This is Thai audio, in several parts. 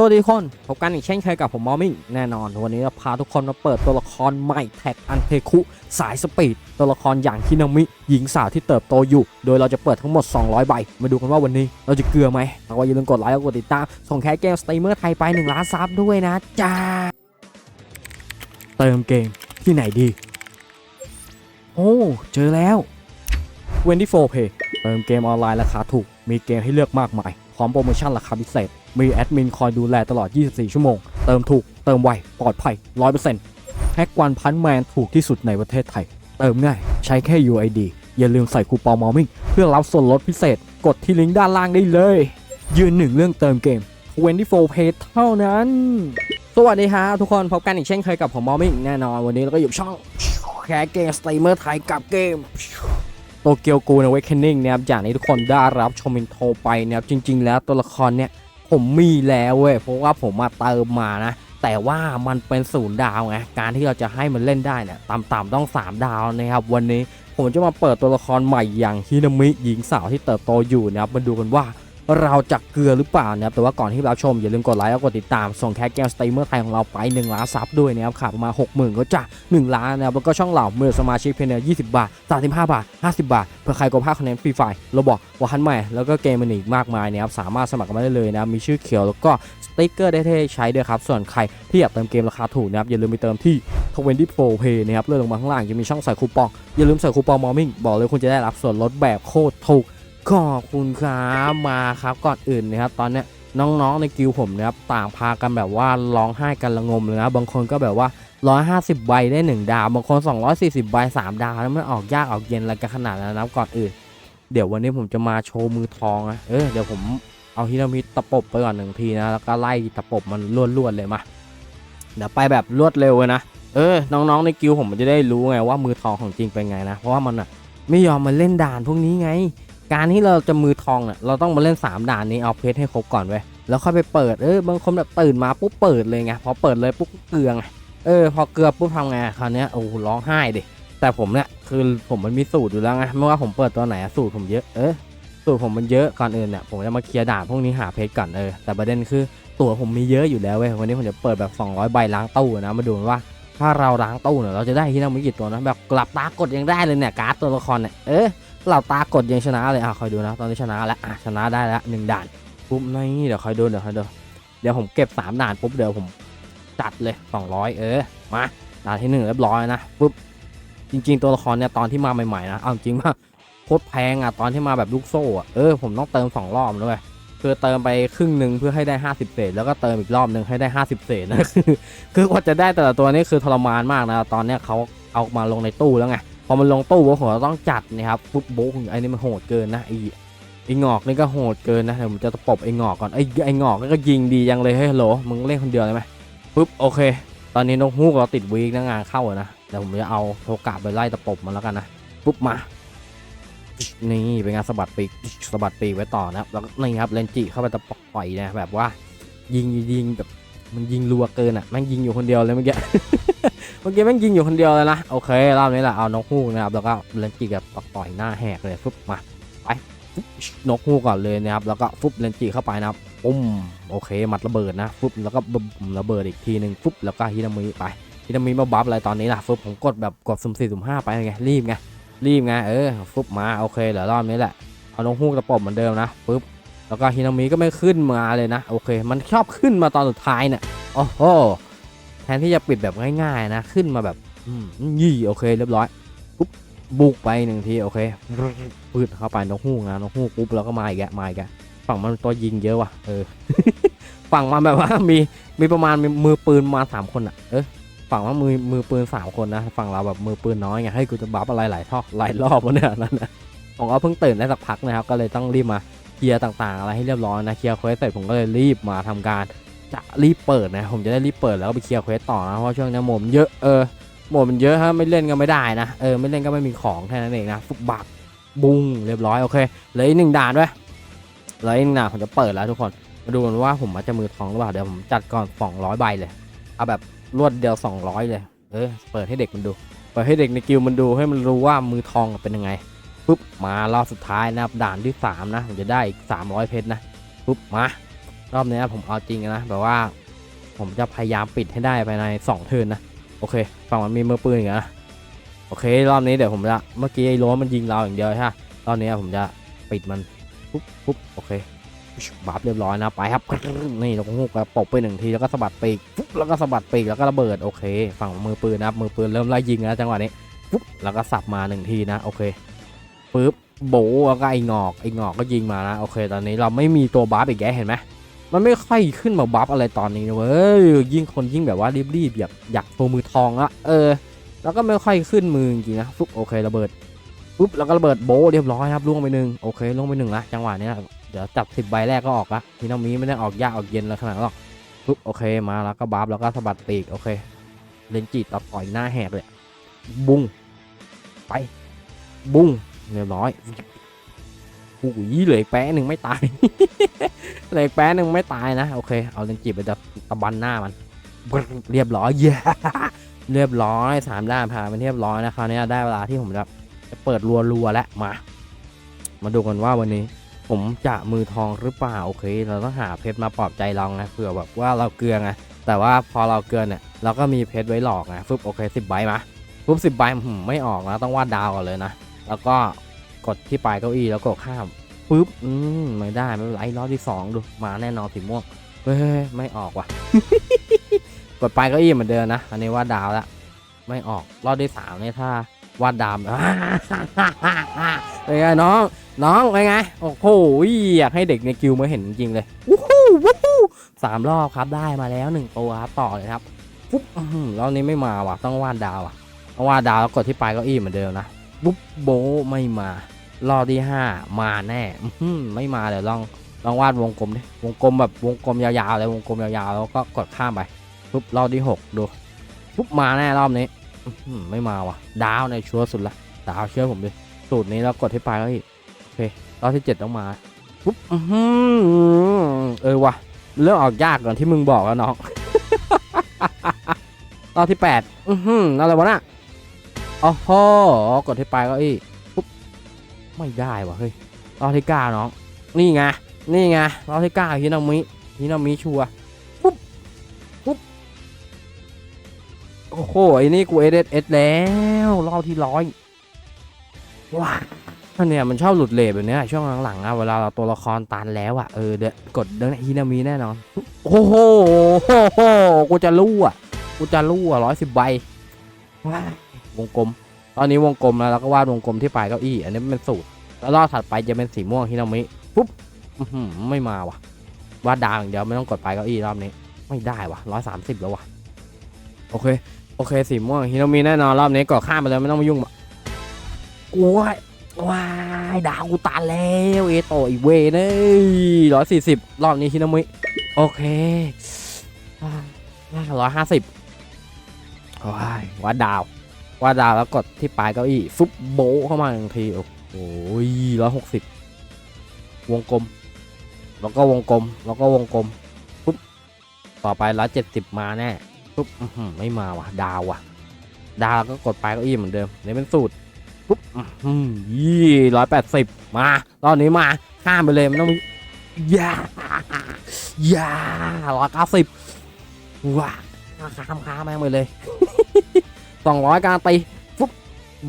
สวัสดีคน พบกันอีกเช่นเคยกับผมมอมิ่งแน่นอน วันนี้เราพาทุกคนมาเปิดตัวละครใหม่แท็กอันเทคุ สายสปีด ตัวละครอย่างคินามิ หญิงสาวที่เติบโตอยู่ โดยเราจะเปิดทั้งหมด 200 ใบ มาดูกันว่าวันนี้เราจะเกลือไหมหาว่าอย่าลืมกดไลค์กดติดตาม ส่งแคสเกมสตรีมเมอร์ไทยไป1ล้านซับด้วยนะจ้าเติมเกมที่ไหนดี โอ้ เจอแล้ว24 Pay เติมเกมออนไลน์ราคาถูก มีเกมให้เลือกมากมาย พร้อมโปรโมชั่นราคาพิเศษ มีแอดมินคอยดูแลตลอด 24 ชั่วโมง เติมถูก เติมไว ปลอดภัย 100%แฮกวันพันแมนถูกที่สุดในประเทศไทย เติมง่าย ใช้แค่ UID อย่าลืมใส่คูปองมอมิ่งเพื่อรับส่วนลดพิเศษ กดที่ลิงก์ด้านล่างได้เลย ยืนหนึ่งเรื่องเติมเกม24 Pay เท่านั้น สวัสดีครับทุกคน พบกันอีกเช่นเคยกับผมมอมิ่งแน่นอน วันนี้เราก็อยู่ช่องแคสเกมสตรีมเมอร์ไทยกับเกมโตเกียวกูนเวคเคนนิ่งนะครับ อย่างที่ทุกคนได้รับชมอินโทรไปนะครับ จริง ๆ แล้วตัวละครเนี่ย ผมมีแล้วเว้ยเพราะว่าผมมาเติมมานะ แต่ว่ามันเป็นศูนย์ดาวไงการที่เราจะให้มันเล่นได้เนี่ยต่ำๆต้อง 3 ดาวนะครับ วันนี้ผมจะมาเปิดตัวละครใหม่อย่างฮินามิหญิงสาวที่เติบโตอยู่นะครับมาดูกันว่า เราจะเกลือหรือเปล่านะครับแต่ว่าก่อนที่เราชมอย่าลืมกดไลค์และกดติดตามส่งแคสเกมสตรีมเมอร์ไทยของเราไป1ล้านซับด้วยนะครับขาดประมาณ60,000 ก็จะ 1 ล้านนะครับแล้วก็ช่องเหล่าเมื่อสมาชิกเพียงเนี่ย20 บาท 35 บาท 50 บาท เพื่อใครกดภาคคะแนนฟรีไฟเราบอกว่าฮันใหม่แล้วก็เกมมันอีกมากมายนะครับสามารถสมัครกันมาได้เลยนะครับมีชื่อเขียวแล้วก็สติ๊กเกอร์ได้เท่ใช้ด้วยครับส่วนใครที่อยากเติมเกมราคาถูกนะครับอย่าลืมไปเติมที่24 Pay นะครับเลื่อนลงมาข้างล่างจะมีช่องใส่คูปองอย่าลืมใส่คูปองมอมิ่งบอกเลยคุณจะได้รับส่วนลดแบบโคตรถูก ขอบคุณครับมาครับก่อนอื่นนะครับ ตอนเนี้ยน้องๆในกิลผมนะครับต่างพากันแบบว่าร้องไห้กันระงมเลยนะบางคนก็แบบว่า 150ใบได้ 1 ดาว บางคน 240ใบ3 ดาวแล้วมันออกยากออกเย็นอะไรกันขนาดนั้นนะก่อนอื่น เดี๋ยววันนี้ผมจะมาโชว์มือทองนะเออเดี๋ยวผมเอาฮินามิตะปบไปก่อนหนึ่งทีนะแล้วก็ไล่ตะปบมันรวดๆเลยมาเดี๋ยวไปแบบรวดเร็วเลยนะเออน้องๆในกิลผมมันจะได้รู้ไงว่ามือทองของจริงเป็นไงนะเพราะว่ามันอะไม่ยอมมาเล่นด่านพวกนี้ไง การที่เราจะมือทองเนี่ยเราต้องมาเล่น 3 ด่านนี้เอาเพชรให้ครบก่อนเว้ยแล้วค่อยไปเปิดเออบางคนแบบตื่นมาปุ๊บเปิดเลยไงพอเปิดเลยปุ๊บเกลือไงเออพอเกลือปุ๊บทำไงคราวนี้โอ้ร้องไห้ดิแต่ผมเนี่ยคือผมมันมีสูตรอยู่แล้วไงไม่ว่าผมเปิดตัวไหนสูตรผมเยอะเออสูตรผมมันเยอะก่อนอื่นเนี่ยผมจะมาเคลียร์ด่านพวกนี้หาเพชรก่อนเออแต่ประเด็นคือตัวผมมีเยอะอยู่แล้วเว้ยวันนี้ผมจะเปิดแบบ 200 ใบล้างตู้นะมาดูว่าถ้าเราล้างตู้เนี่ยเราจะได้ที่นั่งไม่กี่ตัวนะแบบกลับตากดยังได้เลยเนี่ยการ์ดตัวละครเนี่ยเออ เราตากดยังชนะเลยอะคอยดูนะ ตอนนี้ชนะแล้วอะชนะได้แล้วหนึ่งด่านปุ๊บนี่เดี๋ยวคอยดูเดี๋ยวคอยดูเดี๋ยวผมเก็บสามด่านปุ๊บเดี๋ยวผมจัดเลย200เออมาด่านที่หนึ่งเรียบร้อยนะปุ๊บจริง ๆ ตัวละครเนี่ยตอนที่มาใหม่ๆนะเอาจริงว่าโคตรแพงอะตอนที่มาแบบลูกโซ่อะเออผมต้องเติมสองรอบด้วยคือเติมไปครึ่งหนึ่งเพื่อให้ได้ 50เศษแล้วก็เติมอีกรอบหนึ่งให้ได้ 50เศษนะคือคือกว่าจะได้แต่ละตัวนี่คือทรมานมากนะตอนเนี้ยเขาเอามาลงในตู้แล้วไง พอมันลงตู้ผมก็ต้องจัดนะครับปุ๊บโบกไอ้นี่มันโหดเกินนะไอ้ไอ้งอกนี่ก็โหดเกินนะเดี๋ยวผมจะตะปบไอ้งอกก่อนไอ้ไอ้งอกนี่ก็ยิงดียังเลยเฮ้ยฮัลโหลมึงเล่นคนเดียวเลยไหมปุ๊บโอเค ตอนนี้นกฮูกเราติดวีกนะงานเข้าอะนะเดี๋ยวผมจะเอาโทกะไปไล่ตะปบมันแล้วกันนะปุ๊บมานี่เป็นงานสะบัดปีกสะบัดปีกไว้ต่อนะครับแล้วก็นี่ครับเลนจิเข้าไปตะปบปล่อยนะแบบว่า ยิงยิงแบบมันยิงรัวเกินอะแม่งยิงอยู่คนเดียวเลยเมื่อกี้ เมื่อกี้แม่งยิงอยู่คนเดียวเลยนะ โอเครอบนี้แหละเอานกฮูกนะครับ แล้วก็เลนจิกับต่อยหน้าแหกเลยฟุบมาไปนกฮูกก่อนเลยนะครับ แล้วก็ฟุบเลนจิเข้าไปนะครับปุ้มโอเคหมัดระเบิดนะฟุบแล้วก็บึมระเบิดอีกทีหนึ่งฟุบแล้วก็ฮินามิไปฮินามิมาบัฟอะไรตอนนี้ล่ะฟุบผมกดแบบกดสุ่มสี่สุ่มห้าไปไงรีบไงรีบไงเออฟุบมาโอเคเหลือรอบนี้แหละเอานกฮูกตะปบเหมือนเดิมนะปุ๊บแล้วก็ฮินามิก็ไม่ขึ้นมาเลยนะ โอเค มันชอบขึ้นมาตอนสุดท้ายเนี่ยโอ้โห ทนที่จะปิดแบบง่ายๆนะขึ้นมาแบบยี่โอเคเรียบร้อยปุ๊บบุกไปหนึ่งทีโอเคปืดเข้าไปนกฮูกนะนกฮูกปุ๊บแล้วก็มาอีกแกะมาอีกแกะฝั่งมันตัวยิงเยอะว่ะเออฝั่งมันแบบว่ามีมีประมาณมือปืนมาสามคนอะเออฝั่งว่ามือมือปืนสามคนนะฝั่งเราแบบมือปืนน้อยไงให้กูจะบัฟอะไรหลายทอกหลายรอบวะเนี่ยนั่นนะผมก็เพิ่งตื่นได้สักพักนะครับ ก็เลยต้องรีบมาเคลียร์ต่างๆ อะไรให้เรียบร้อยนะเคลียร์เควสเสร็จผมก็เลยรีบมาทำการ จะรีบเปิดนะ ผมจะได้รีบเปิดแล้วก็ไปเคลียร์เควสต่อนะเพราะช่วงนี้โหมมันเยอะเออโหมมันเยอะฮะไม่เล่นก็ไม่ได้นะเออไม่เล่นก็ไม่มีของแค่นั้นเองนะฟุกบักบุ้งเรียบร้อยโอเคเหลืออีกหนึ่งด่านด้วยเหลืออีกหนึ่งด่านผมจะเปิดแล้วทุกคนมาดูกันว่าผมจะมือทองหรือเปล่าเดี๋ยวผมจัดก่อน200ใบเลยเอาแบบรวดเดียว 200 เลยเออเปิดให้เด็กมันดูเปิดให้เด็กในกิลมันดูให้มันรู้ว่ามือทองเป็นยังไงปุ๊บมารอบสุดท้ายนะครับด่านที่3นะผมจะได้อีก300เพชรนะปุ๊บมา รอบนี้ผมเอาจริงนะแบบว่า ผมจะพยายามปิดให้ได้ภายใน2เทิร์นนะโอเคฝั่งมันมีมือปืนอีกนะโอเค รอบนี้เดี๋ยวผมจะเมื่อกี้ไอ้โล้มันยิงเราอย่างเดียวใช่ปะรอบนี้ผมจะปิดมันปุ๊บปุ๊บโอเคบับเรียบร้อยนะไปครับนี่เราก็งูกระปบไปหนึ่งทีแล้วก็สะบัดปีกปุ๊บแล้วก็สะบัดปีกแล้วก็ระเบิดโอเค ฝั่งมือปืนนะครับมือปืนเริ่มไล่ยิงแล้วจังหวะนี้ปุ๊บแล้วก็สับมาหนึ่งทีนะโอเคปุ๊บโบแล้วก็ไอ้งอกไอ้งอกก็ยิงมานะโอเค ตอนนี้เราไม่มีตัวบัฟอีกแกเห็นไหม มันไม่ค่อยขึ้นมาบัฟอะไรตอนนี้นะเว้ยยิ่งคนยิ่งแบบว่ารีบๆอยากอยากโชว์มือทองละเออ แล้วก็ไม่ค่อยขึ้นมือจริงนะฟุบโอเคระเบิดปุ๊บแล้วก็ระเบิดโบเรียบร้อยครับล่วงไปหนึ่งโอเคล่วงไปหนึ่งละจังหวะนี้เดี๋ยวจับสิบใบแรกก็ออกละทีน้องมีไม่ได้ออกยากออกเย็นแล้วขนาดหรอกปุ๊บโอเคมาแล้วก็บัฟแล้วก็สะบัดปีกโอเคเลนจิตต่อต่อยหน้าแหกเลยบุ้งไปบุ้งเรียบร้อย โอ้ยเหลืออีกแป๊ะหนึ่งไม่ตาย เหลืออีกแป๊ะหนึ่งไม่ตายนะ โอเค เอาเลนจิบไปจะตะบันหน้ามัน เรียบร้อยเยเรียบร้อยสามด้านผ่านไปเรียบร้อยนะคราวนี้ได้เวลาที่ผมจะจะเปิดรัวๆแล้วมา มาดูกันว่าวันนี้ ผมจะมือทองหรือเปล่าโอเค เราต้องหาเพชรมาปลอบใจเราไงเผื่อแบบว่าเราเกลือไงแต่ว่าพอเราเกลือเนี่ยเราก็มีเพชรไว้หลอกไงฟึบโอเคสิบใบมาฟึบสิบใบหืมไม่ออกนะต้องวาดดาวก่อนเลยนะแล้วก็ กดที่ปลายเก้าอี้แล้วกดข้ามปุ๊บอืมไม่ได้ไม่เป็นไรรอบที่สองดูมาแน่นอนสีม่วงเฮ้ยไม่ออกว่ะกดปลายเก้าอี้เหมือนเดิมนะอันนี้วาดดาวล้วไม่ออกรอบที่สามเนี่ยถ้าวาดดาวเป็นไงน้องน้องเป็นไงโอ้โหอยากให้เด็กในกิวมาเห็นจริงๆเลยวู้ฮู้วู้ฮู้สามรอบครับได้มาแล้วหนึ่งตัวครับต่อเลยครับปุ๊บรอบนี้ไม่มาว่ะต้องวาดดาวอะต้องวาดดาวแล้วกดที่ปลายเก้าอี้เหมือนเดิมนะ ปุ๊บโบไม่มารอบที่ห้ามาแน่ไม่มาเดี๋ยวลองลองวาดวงกลมดิวงกลมแบบวงกลมยาวๆเลยวงกลมยาวๆแล้วก็กดข้ามไปปุ๊บรอบที่หกดูปุ๊บมาแน่รอบนี้ไม่มาว่ะ ดาวในชัวร์สุดละดาวเชื่อผมดิสูตรนี้แล้วกดที่ปลายเก้าอี้รอบที่เจ็ดต้องมาปุ๊บเออว่ะเรื่องออกยากก่อนที่มึงบอกแล้วน้องรอบที่แปดอือหืออะไรวะน่ะ โอ้โหกดที่ปลายก็อีปุ๊บไม่ได้ว่ะเฮ้ยรอบที่เก้าน้องนี่ไงนี่ไงรอบที่เก้าฮินามิฮินามิชัวปุ๊บปุ๊บโอ้โหไอ้นี่กูเอสเอสแล้วรอบที่ร้อยว้าอันเนี่ยมันชอบหลุดเลทแบบเนี้ยช่วงหลังๆอะเวลาเราตัวละครตันแล้วอะเออเดยวกดเดินฮินามีแน่นอนโอ้โหโอ้โหกูจะรู้อะกูจะรู้อะร้อยสิบใบว้า วงกลม ตอนนี้วงกลมแล้วเราก็วาดวงกลมที่ปลายเก้าอี้ อันนี้เป็นสูตร แล้วรอบถัดไปจะเป็นสีม่วงฮินามิปุ๊บไม่มาว่ะ วาดดาวอย่างเดียวไม่ต้องกดปลายเก้าอี้รอบนี้ ไม่ได้ว่ะร้อยสามสิบแล้วว่ะ โอเค โอเค สีม่วงฮินามิแน่นอนรอบนี้กดข้ามไปเลยไม่ต้องมายุ่งกูว่าว้ายดาวกูตันแล้วเอโตอีเวเนร้อยสี่สิบรอบนี้ฮินามิโอเคร้อยห้าสิบว้ายว่าดาว ว่าดาวแล้วกดที่ปลายเก้าอี้ฟุบโบเข้ามาหนึ่งทีโอ้โหร้อยหกสิบวงกลม แล้วก็วงกลม แล้วก็วงกลมปุ๊บต่อไปร้อยเจ็ดสิบมาแน่ปุ๊บไม่มาว่ะ ดาวว่ะ ดาวแล้วก็กดปลายเก้าอี้เหมือนเดิมนี่เป็นสูตรปุ๊บยี่ร้อยแปดสิบมา ตอนนี้มาข้ามไปเลยมันต้องมียายาร้อยเก้าสิบว้าข้ามข้ามแม่งไปเลย สองร้อยการตีปุ๊บ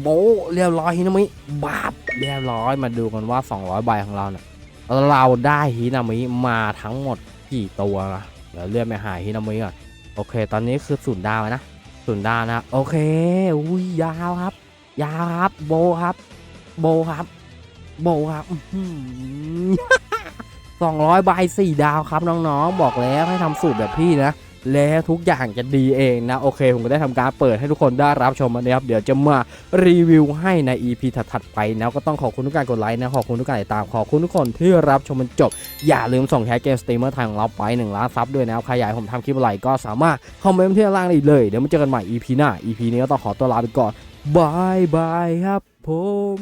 โบเรียบร้อยฮินามิบาบเรียบร้อยมาดูกันว่า 200 ใบของเราเนี่ยเราได้ฮินามิมาทั้งหมดกี่ตัวนะเดี๋ยวเลื่อนไปหาฮินามิก่อนโอเค ตอนนี้คือศูนย์ดาวนะศูนย์ดาวนะโอเคอุ้ยยาวครับ ยาวครับโบครับ โบครับ โบครับสองร้อยใบสี่ดาวครับน้องๆ บอกแล้วให้ทำสูตรแบบพี่นะ แล้วทุกอย่างจะดีเองนะ โอเค ผมก็ได้ทำการเปิดให้ทุกคนได้รับชมนนี้ครับ เดี๋ยวจะมารีวิวให้ใน EP ถัดๆไปนะก็ต้องขอบคุณทุกการกดไลค์นะ ขอบคุณทุกการติดตาม ขอบคุณทุกคนที่รับชมมันจบ อย่าลืมส่งแฮชเกมสตรีมเมอร์ไทยของเราไป1ล้านซับด้วยนะครับใครอยากผมทำคลิปอะไรก็สามารถคอมเมนต์ที่ด้านล่างได้เลย เดี๋ยวมาเจอกันใหม่ EP หน้า EP นี้ก็ต้องขอตัวลาไปก่อนบายบายครับผม